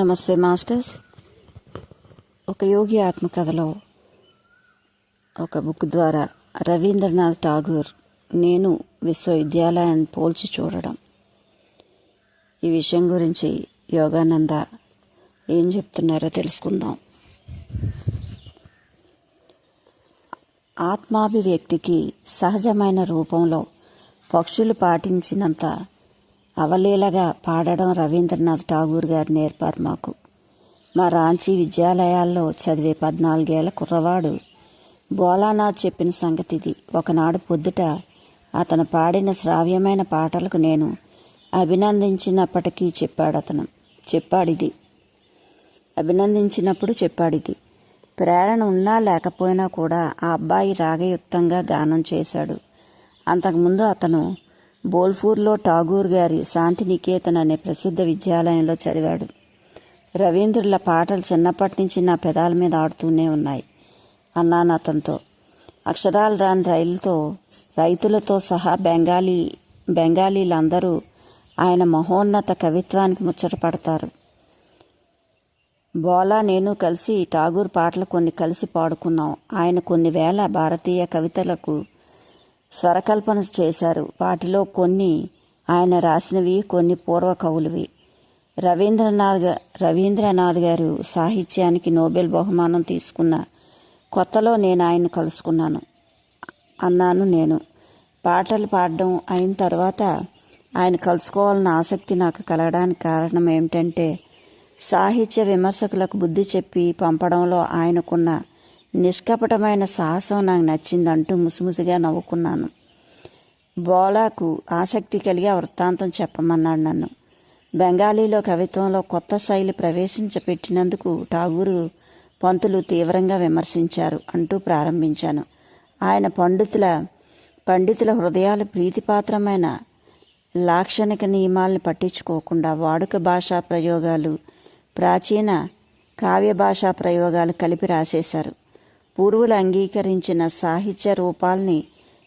నమస్తే మాస్టర్స్. ఒక యోగి ఆత్మకథలో ఒక బుక్ ద్వారా రవీంద్రనాథ్ ఠాగూర్ నేను విశ్వవిద్యాలయాన్ని పోల్చి చూడడం. ఈ విషయం గురించి యోగానంద ఏం చెప్తున్నారో తెలుసుకుందాం. ఆత్మాభివ్యక్తికి సహజమైన రూపంలో పక్షులు పాటించినంత అవలీలగా పాడడం రవీంద్రనాథ్ ఠాగూర్ గారు నేర్పారు మాకు. మా రాంచీ విద్యాలయాల్లో చదివే పద్నాలుగేళ్ళ కుర్రవాడు. బోలానాథ్ చెప్పిన సంగతి ఇది ఒకనాడు పొద్దుట అతను పాడిన శ్రావ్యమైన పాటలకు నేను అభినందించినప్పటికీ చెప్పాడు అతను చెప్పాడిది. అభినందించినప్పుడు చెప్పాడిది. ప్రేరణ ఉన్నా లేకపోయినా కూడా ఆ అబ్బాయి రాగయుక్తంగా గానం చేశాడు. అంతకుముందు అతను బోల్పూర్లో ఠాగూర్ గారి శాంతినికేతన్ అనే ప్రసిద్ధ విద్యాలయంలో చదివాడు. రవీంద్రుల పాటలు చిన్నప్పటి నుంచి నా పెదాల మీద ఆడుతూనే ఉన్నాయి అన్నాను అతనితో అక్షరాలు రాని రైలుతో రైతులతో సహా బెంగాలీ బెంగాలీలందరూ ఆయన మహోన్నత కవిత్వానికి ముచ్చటపడతారు బోలా నేను కలిసి ఠాగూర్ పాటలు కొన్ని కలిసి పాడుకున్నాం. ఆయన కొన్ని వేల భారతీయ కవితలకు స్వరకల్పన చేశారు. వాటిలో కొన్ని ఆయన రాసినవి కొన్ని పూర్వ కవులవి రవీంద్రనాథ్ రవీంద్రనాథ్ గారు సాహిత్యానికి నోబెల్ బహుమానం తీసుకున్న కొత్తలో నేను ఆయన కలుసుకున్నాను. అన్నాను నేను. పాటలు పాడడం అయిన తర్వాత ఆయన కలుసుకోవాలన్న ఆసక్తి నాకు కలగడానికి కారణం ఏమిటంటే సాహిత్య విమర్శకులకు బుద్ధి చెప్పి పంపడంలో ఆయనకున్న నిష్కపటమైన సాహసం నాకు నచ్చిందంటూ ముసిముసిగా నవ్వుకున్నాను. బోలాకు ఆసక్తి కలిగి ఆ వృత్తాంతం చెప్పమన్నాడు నన్ను. బెంగాలీలో కవిత్వంలో కొత్త శైలి ప్రవేశించపెట్టినందుకు ఠాగూరు పంతులు తీవ్రంగా విమర్శించారు అంటూ ప్రారంభించాను. ఆయన పండితుల పండితుల హృదయాల ప్రీతిపాత్రమైన లాక్షణిక నియమాలను పట్టించుకోకుండా వాడుక భాషా ప్రయోగాలు ప్రాచీన కావ్య భాషా ప్రయోగాలు కలిపి రాసేశారు. పూర్వులు అంగీకరించిన సాహిత్య రూపాల్ని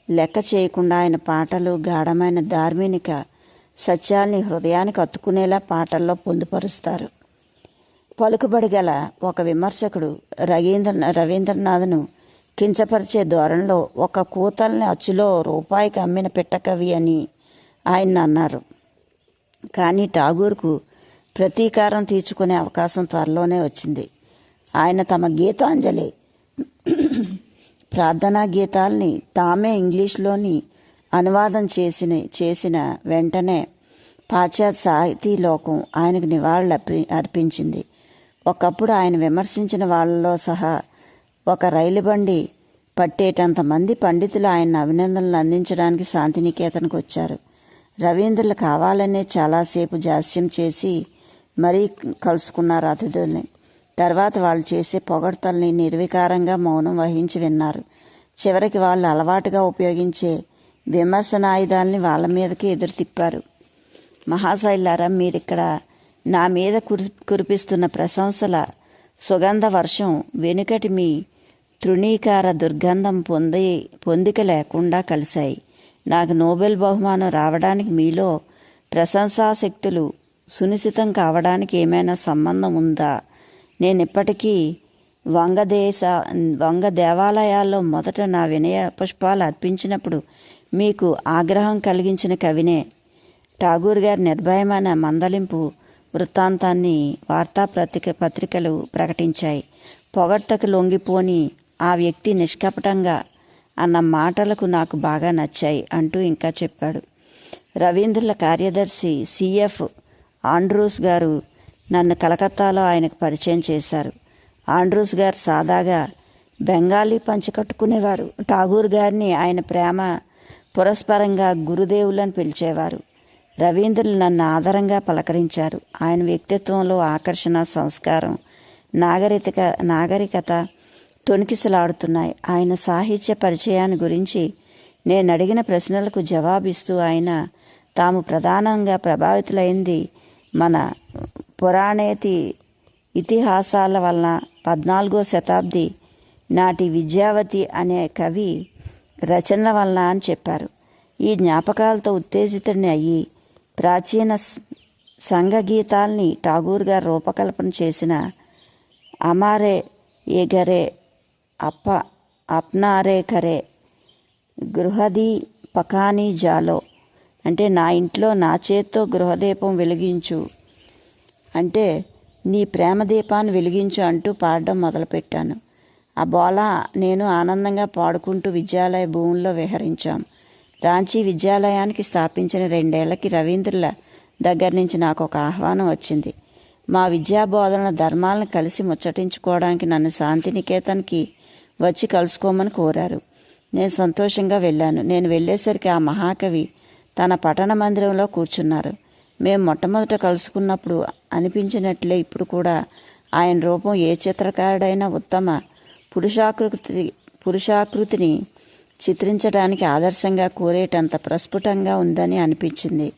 లెక్క చేయకుండా ఆయన పాటలు గాఢమైన ధార్మిక సత్యాల్ని హృదయానికి అత్తుకునేలా పాటల్లో పొందుపరుస్తారు. పలుకుబడి గల ఒక విమర్శకుడు రవీంద్ర రవీంద్రనాథ్ను కించపరిచే ధోరణిలో ఒక కూతల్ని అచ్చులో రూపాయికి అమ్మిన పిట్టకవి అని ఆయన అన్నారు. కానీ ఠాగూర్కు ప్రతీకారం తీర్చుకునే అవకాశం త్వరలోనే వచ్చింది. ఆయన తమ గీతాంజలి ప్రార్థనా గీతాల్ని తామే ఇంగ్లీష్లోని అనువాదం చేసిన చేసిన వెంటనే పాశ్చాత్య సాహితీ లోకం ఆయనకు నివాళులు అర్పి అర్పించింది. ఒకప్పుడు ఆయన విమర్శించిన వాళ్ళలో సహా ఒక రైలు బండి పట్టేటంత మంది పండితులు ఆయన అభినందనలు అందించడానికి శాంతినికేతనకు వచ్చారు. రవీంద్రులు కావాలనే చాలాసేపు జాస్యం చేసి మరీ కలుసుకున్నారు అతిథుల్ని. తర్వాత వాళ్ళు చేసే పొగడ్తల్ని నిర్వికారంగా మౌనం వహించి విన్నారు. చివరికి వాళ్ళు అలవాటుగా ఉపయోగించే విమర్శన ఆయుధాలని వాళ్ళ మీదకి ఎదురు తిప్పారు. మహాశైలారా మీరిక్కడ నా మీద కురి కురిపిస్తున్న ప్రశంసల సుగంధ వర్షం వెనుకటి మీ తృణీకార దుర్గంధం పొంది పొందిక లేకుండా కలిశాయి. నాకు నోబెల్ బహుమానం రావడానికి మీలో ప్రశంసాశక్తులు సునిశ్చితం కావడానికి ఏమైనా సంబంధం ఉందా? నేను ఇప్పటికీ వంగదేశ వంగ దేవాలయాల్లో మొదట నా వినయ పుష్పాలు అర్పించినప్పుడు మీకు ఆగ్రహం కలిగించిన కవినే ఠాగూర్ గారి నిర్భయమైన మందలింపు వృత్తాంతాన్ని వార్తాపత్రిక పత్రికలు ప్రకటించాయి. పొగట్టకు లొంగిపోని ఆ వ్యక్తి నిష్కపటంగా అన్న మాటలకు నాకు బాగా నచ్చాయి అంటూ ఇంకా చెప్పాడు. రవీంద్రుల కార్యదర్శి సిఎఫ్ ఆండ్రూస్ గారు నన్ను కలకత్తాలో ఆయనకు పరిచయం చేశారు. ఆండ్రూస్ గారు సాదాగా బెంగాలీ పంచి కట్టుకునేవారు. ఠాగూర్ గారిని ఆయన ప్రేమ పురస్పరంగా గురుదేవులను పిలిచేవారు. రవీంద్రులు నన్ను ఆదరంగా పలకరించారు. ఆయన వ్యక్తిత్వంలో ఆకర్షణ సంస్కారం నాగరికత నాగరికత తొణికిసలాడుతున్నాయి. ఆయన సాహిత్య పరిచయాన్ని గురించి నేను అడిగిన ప్రశ్నలకు జవాబిస్తూ ఆయన తాము ప్రధానంగా ప్రభావితులైంది మన పురాణేతి ఇతిహాసాల వలన పద్నాలుగో శతాబ్ది నాటి విద్యావతి అనే కవి రచనల వలన అని చెప్పారు. ఈ జ్ఞాపకాలతో ఉత్తేజితుడిని అయ్యి ప్రాచీన సంఘగీతాల్ని సంఘ గీతాల్ని ఠాగూర్ గారు రూపకల్పన చేసిన అమారే ఏగరే అప్ప అప్నారే కరే గృహది పకానీ జాలో అంటే నా ఇంట్లో నా చేత్తో గృహదీపం వెలిగించు అంటే నీ ప్రేమ దీపాన్ని వెలిగించు అంటూ పాడడం మొదలుపెట్టాను. ఆ బోలా నేను ఆనందంగా పాడుకుంటూ విద్యాలయ భూముల్లో విహరించాం. రాంచీ విద్యాలయానికి స్థాపించిన రెండేళ్ళకి రవీంద్రుల దగ్గర నుంచి నాకు ఒక ఆహ్వానం వచ్చింది. మా విద్యా బోధన ధర్మాలను కలిసి ముచ్చటించుకోవడానికి నన్ను శాంతినికేతన్కి వచ్చి కలుసుకోమని కోరారు. నేను సంతోషంగా వెళ్ళాను. నేను వెళ్ళేసరికి ఆ మహాకవి తన పఠన మందిరంలో కూర్చున్నారు. మేము మొట్టమొదట కలుసుకున్నప్పుడు అనిపించినట్లే ఇప్పుడు కూడా ఆయన రూపం ఏ చిత్రకారుడైనా ఉత్తమ పురుషాకృతి పురుషాకృతిని చిత్రించడానికి ఆదర్శంగా కోరేటంత ప్రస్ఫుటంగా ఉందని అనిపించింది.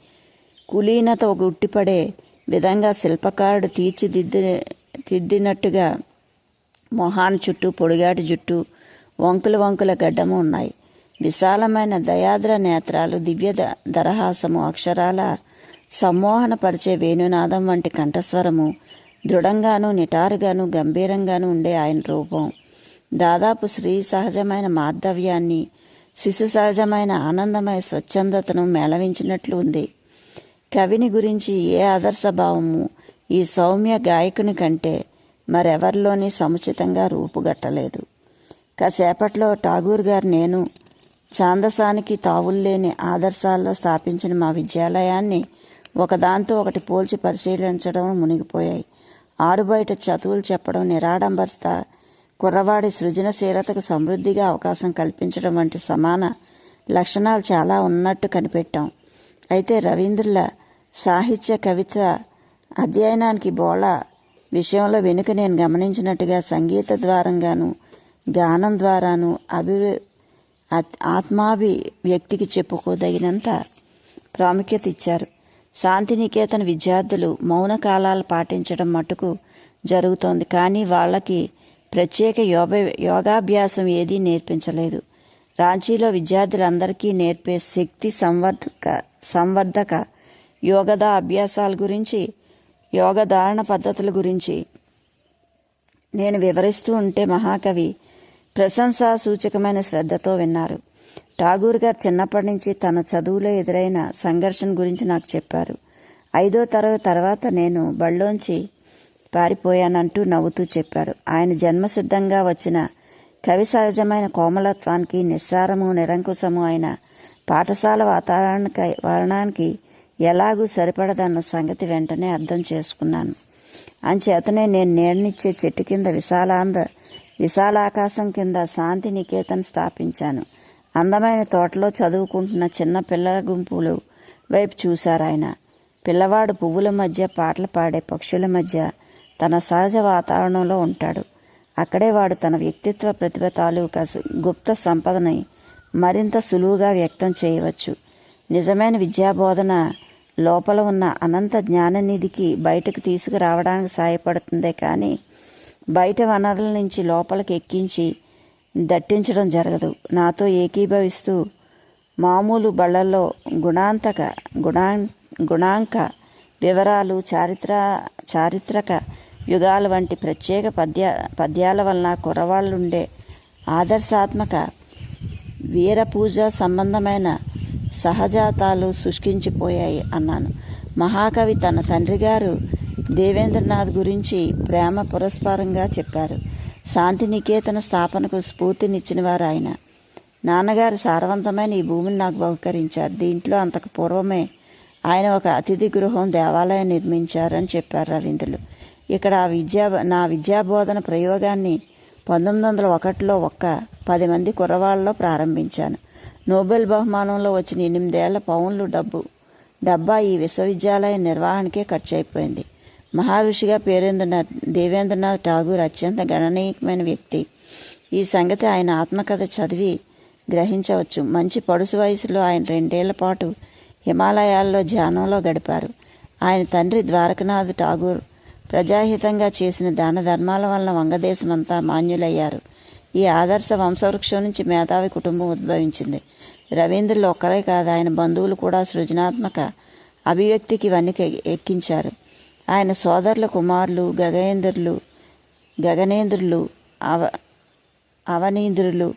కులీనత ఒక ఉట్టిపడే విధంగా శిల్పకారుడు తీర్చిదిద్ది దిద్దినట్టుగా మొహాన్ చుట్టూ పొడిగాటి జుట్టు వంకుల వంకుల గడ్డము ఉన్నాయి. విశాలమైన దయాద్ర నేత్రాలు దివ్య దరహాసము అక్షరాల సమ్మోహనపరిచే వేణునాదం వంటి కంఠస్వరము దృఢంగాను నిటారుగాను గంభీరంగాను ఉండే ఆయన రూపం. దాదాపు స్త్రీ సహజమైన మార్ధవ్యాన్ని శిశు సహజమైన ఆనందమయ స్వచ్ఛందతను మేళవించినట్లు ఉంది. కవిని గురించి ఏ ఆదర్శభావము ఈ సౌమ్య గాయకుని కంటే మరెవరిలోని సముచితంగా రూపుగట్టలేదు. కాసేపట్లో ఠాగూర్ గారు నేను ఛాందసానికి తావుల్లేని ఆదర్శాల్లో స్థాపించిన మా విద్యాలయాన్ని ఒకదాంతో ఒకటి పోల్చి పరిశీలించడం మునిగిపోయాయి. ఆరుబయట చదువులు చెప్పడం నిరాడంబరత కుర్రవాడి సృజనశీలతకు సమృద్ధిగా అవకాశం కల్పించడం వంటి సమాన లక్షణాలు చాలా ఉన్నట్టు కనిపెట్టాం. అయితే రవీంద్రుల సాహిత్య కవిత అధ్యయనానికి బోళ విషయంలో వెనుక నేను గమనించినట్టుగా సంగీత ద్వారంగాను గానం ద్వారాను అభి ఆత్మాభి వ్యక్తికి చెప్పుకోదగినంత ప్రాముఖ్యత ఇచ్చారు. శాంతినికేతన విద్యార్థులు మౌన కాలాలు పాటించడం మటుకు జరుగుతోంది. కానీ వాళ్ళకి ప్రత్యేక యోగ యోగాభ్యాసం ఏదీ నేర్పించలేదు. రాంచీలో విద్యార్థులందరికీ నేర్పే శక్తి సంవర్ధక సంవర్ధక యోగదా అభ్యాసాల గురించి యోగధారణ పద్ధతుల గురించి నేను వివరిస్తూ ఉంటే మహాకవి ప్రశంసా సూచకమైన శ్రద్ధతో విన్నారు. ఠాగూర్ గారు చిన్నప్పటి నుంచి తన చదువులో ఎదురైన సంఘర్షణ గురించి నాకు చెప్పారు. ఐదో తరగతి తర్వాత నేను బళ్ళోంచి పారిపోయానంటూ నవ్వుతూ చెప్పారు ఆయన జన్మసిద్ధంగా వచ్చిన కవి సహజమైన కోమలత్వానికి నిస్సారము నిరంకుశము అయిన పాఠశాల వాతావరణానికి వర్ణానికి ఎలాగూ సరిపడదన్న సంగతి వెంటనే అర్థం చేసుకున్నాను. అంచేతనే నేను నీడనిచ్చే చెట్టు కింద విశాలాంద విశాలాకాశం కింద శాంతి నికేతన్ స్థాపించాను. అందమైన తోటలో చదువుకుంటున్న చిన్న పిల్లల గుంపులు వైపు చూశారు ఆయన. పిల్లవాడు పువ్వుల మధ్య పాటలు పాడే పక్షుల మధ్య తన సహజ వాతావరణంలో ఉంటాడు. అక్కడే వాడు తన వ్యక్తిత్వ ప్రతిభ తాలూకా గుప్త సంపదని మరింత సులువుగా వ్యక్తం చేయవచ్చు. నిజమైన విద్యాబోధన లోపల ఉన్న అనంత జ్ఞాననిధికి బయటకు తీసుకురావడానికి సహాయపడుతుందే కానీ బయట వనరుల నుంచి లోపలికి ఎక్కించి దట్టించడం జరగదు. నాతో ఏకీభవిస్తూ మామూలు బళ్ళల్లో గుణాంతక గుణా గుణాంక వివరాలు చారిత్ర చారిత్రక యుగాల వంటి ప్రత్యేక పద్య పద్యాల వలన కురవాళ్ళుండే ఆదర్శాత్మక వీరపూజ సంబంధమైన సహజాతాలు శుష్కించిపోయాయి అన్నాను. మహాకవి తన తండ్రి గారు దేవేంద్రనాథ్ గురించి ప్రేమ పురస్కారంగా చెప్పారు. శాంతినికేతన స్థాపనకు స్ఫూర్తినిచ్చిన వారు ఆయన నాన్నగారు సారవంతమైన ఈ భూమిని నాకు బహుకరించారు. దీంట్లో అంతకు పూర్వమే ఆయన ఒక అతిథి గృహం దేవాలయం నిర్మించారని చెప్పారు రవీంద్రులు. ఇక్కడ ఆ విద్యా నా విద్యాబోధన ప్రయోగాన్ని పంతొమ్మిది వందల ఒకటిలో ఒక్క పది మంది కుర్రవాళ్ళలో ప్రారంభించాను. నోబెల్ బహుమానంలో వచ్చిన ఎనిమిదేళ్ళ పౌన్లు డబ్బు డబ్బా ఈ విశ్వవిద్యాలయ నిర్వహణకే ఖర్చు అయిపోయింది మహర్షిగా పేరొందిన దేవేంద్రనాథ్ ఠాగూర్ అత్యంత గణనీయమైన వ్యక్తి. ఈ సంగతి ఆయన ఆత్మకథ చదివి గ్రహించవచ్చు. మంచి పడుసు వయసులో ఆయన రెండేళ్ళ పాటు హిమాలయాల్లో ధ్యానంలో గడిపారు. ఆయన తండ్రి ద్వారకనాథ్ ఠాగూర్ ప్రజాహితంగా చేసిన దాన ధర్మాల వలన వంగదేశమంతా మాన్యులయ్యారు. ఈ ఆదర్శ వంశవృక్షం నుంచి మేధావి కుటుంబం ఉద్భవించింది. రవీంద్రులు ఒక్కరే కాదు ఆయన బంధువులు కూడా సృజనాత్మక అభివ్యక్తికి ఇవన్నీ ఎక్కించారు. ఆయన సోదరుల కుమారులు గగనేంద్రులు గగనేంద్రులు అవ అవనీంద్రులు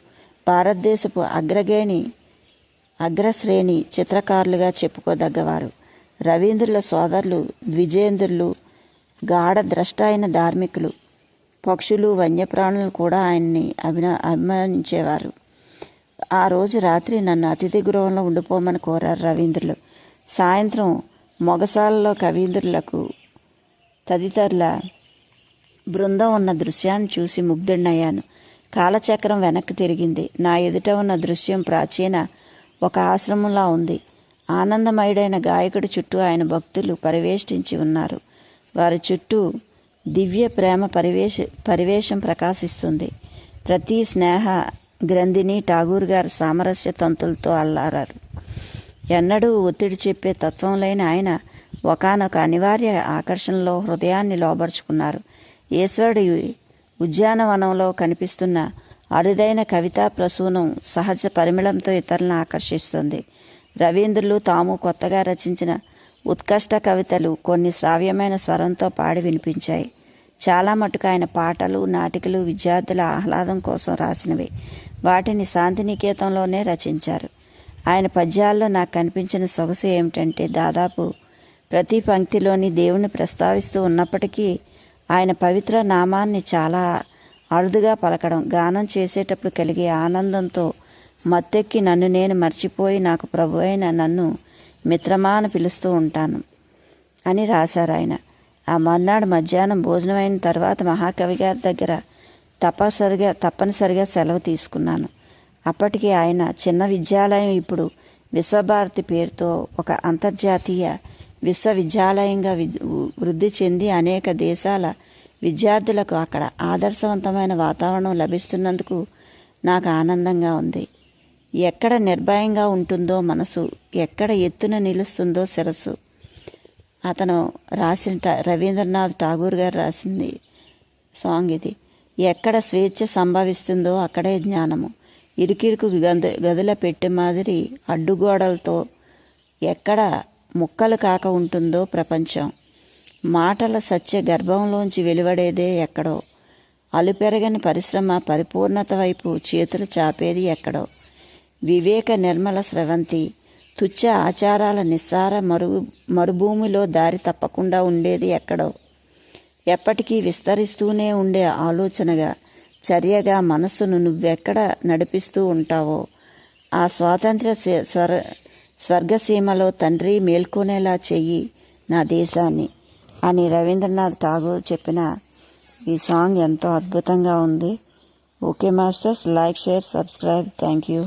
భారతదేశపు అగ్రగేణి అగ్రశ్రేణి చిత్రకారులుగా చెప్పుకోదగ్గవారు. రవీంద్రుల సోదరులు ద్విజేంద్రులు గాఢ ద్రష్ట అయిన ధార్మికులు పక్షులు వన్యప్రాణులు కూడా ఆయన్ని అభిన అభిమానించేవారు. ఆ రోజు రాత్రి నన్ను అతిథి గృహంలో ఉండిపోమని కోరారు రవీంద్రులు. సాయంత్రం మొగసాలలో కవీంద్రులకు తదితరుల బృందం ఉన్న దృశ్యాన్ని చూసి ముగ్ధుడినయ్యాను కాలచక్రం వెనక్కి తిరిగింది. నా ఎదుట ఉన్న దృశ్యం ప్రాచీన ఒక ఆశ్రమంలా ఉంది. ఆనందమయుడైన గాయకుడి చుట్టూ ఆయన భక్తులు పరివేష్టించి ఉన్నారు. వారి చుట్టూ దివ్య ప్రేమ పరివేశ పరివేశం ప్రకాశిస్తుంది. ప్రతి స్నేహ గ్రంథిని ఠాగూర్ గారి సామరస్య తంతులతో అల్లారారు. ఎన్నడూ ఒత్తిడి చెప్పే తత్వం లేని ఆయన ఒకానొక అనివార్య ఆకర్షణలో హృదయాన్ని లోబరుచుకున్నారు. ఈశ్వరుడి ఉద్యానవనంలో కనిపిస్తున్న అరుదైన కవితా ప్రసూనం సహజ పరిమళంతో ఇతరులను ఆకర్షిస్తుంది. రవీంద్రులు తాము కొత్తగా రచించిన ఉత్కష్ట కవితలు కొన్ని శ్రావ్యమైన స్వరంతో పాడి వినిపించాయి. చాలా మటుకు ఆయన పాటలు నాటికలు విద్యార్థుల ఆహ్లాదం కోసం రాసినవి. వాటిని శాంతినికేతంలోనే రచించారు. ఆయన పద్యాల్లో నాకు కనిపించిన సొగసు ఏమిటంటే దాదాపు ప్రతి పంక్తిలోని దేవుని ప్రస్తావిస్తూ ఉన్నప్పటికీ ఆయన పవిత్ర నామాన్ని చాలా అరుదుగా పలకడం గానం చేసేటప్పుడు కలిగే ఆనందంతో మత్తెక్కి నన్ను నేను మర్చిపోయి నాకు ప్రభు అయిన నన్ను మిత్రమా అని పిలుస్తూ ఉంటాను అని రాశారు ఆయన. ఆ మర్నాడు మధ్యాహ్నం భోజనం అయిన తర్వాత మహాకవి గారి దగ్గర తప్పనిసరిగా తప్పనిసరిగా సెలవు తీసుకున్నాను. అప్పటికి ఆయన చిన్న విద్యాలయం ఇప్పుడు విశ్వభారతి పేరుతో ఒక అంతర్జాతీయ విశ్వవిద్యాలయంగా వృద్ధి చెంది అనేక దేశాల విద్యార్థులకు అక్కడ ఆదర్శవంతమైన వాతావరణం లభిస్తున్నందుకు నాకు ఆనందంగా ఉంది. ఎక్కడ నిర్భయంగా ఉంటుందో మనసు ఎక్కడ ఎత్తున నిలుస్తుందో శిరస్సు. అతను రాసిన ట- రవీంద్రనాథ్ ఠాగూర్ గారు రాసింది సాంగ్ ఇది. ఎక్కడ స్వేచ్ఛ సంభవిస్తుందో అక్కడే జ్ఞానము. ఇరుకిరుకు గద గదుల పెట్టె మాదిరి అడ్డుగోడలతో ఎక్కడ ముక్కలు కాక ఉంటుందో ప్రపంచం. మాటల సత్య గర్భంలోంచి వెలువడేదే ఎక్కడో. అలుపెరగని పరిశ్రమ పరిపూర్ణత వైపు చేతులు చాపేది ఎక్కడో. వివేక నిర్మల స్రవంతి తుచ్చ ఆచారాల నిస్సార మరుగు మరుభూమిలో దారి తప్పకుండా ఉండేది ఎక్కడో. ఎప్పటికీ విస్తరిస్తూనే ఉండే ఆలోచనగా చర్యగా మనస్సును నువ్వెక్కడ నడిపిస్తూ ఉంటావో ఆ స్వాతంత్ర స్వర స్వర్గసీమలో తండ్రి మేల్కొనేలా చెయ్యి నా దేశాన్ని అని రవీంద్రనాథ్ ఠాగూర్ చెప్పిన ఈ సాంగ్ ఎంతో అద్భుతంగా ఉంది. Okay masters. Like share subscribe. Thank you.